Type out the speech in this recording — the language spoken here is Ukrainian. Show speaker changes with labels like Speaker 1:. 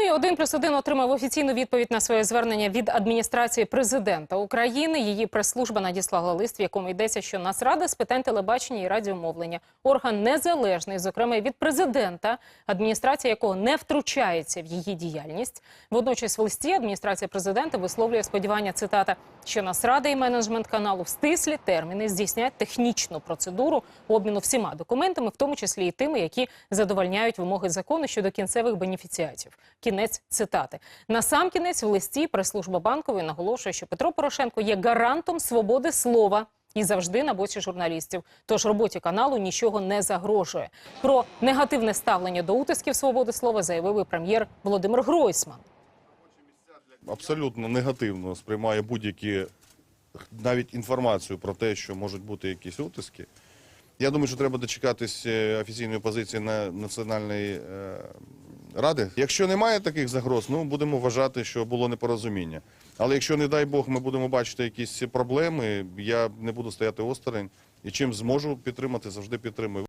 Speaker 1: і один плюс один отримав офіційну відповідь на своє звернення від адміністрації президента України. Її прес-служба надіслала лист, в якому йдеться, що Нацрада з питань телебачення і радіомовлення орган незалежний, зокрема від президента, адміністрація якого не втручається в її діяльність. Водночас в листі адміністрація президента висловлює сподівання цитата, що Нацрада і менеджмент каналу в стислі терміни здійснять технічну процедуру обміну всіма документами, в тому числі і тими, які задовольняють вимоги закону щодо кінцевих бенефіціатів. Кінець цитати. На сам кінець в листі прес-служба банкової наголошує, що Петро Порошенко є гарантом свободи слова. І завжди на боці журналістів. Тож роботі каналу нічого не загрожує. Про негативне ставлення до утисків свободи слова заявив і прем'єр Володимир Гройсман.
Speaker 2: абсолютно негативно сприймає будь-які навіть інформацію про те, що можуть бути якісь утиски. Я думаю, що треба дочекатись е, офіційної позиції на національної е, ради. Якщо немає таких загроз, ну будемо вважати, що було непорозуміння. Але якщо, не дай Бог, ми будемо бачити якісь проблеми, я не буду стояти осторонь і чим зможу підтримати, завжди підтримую.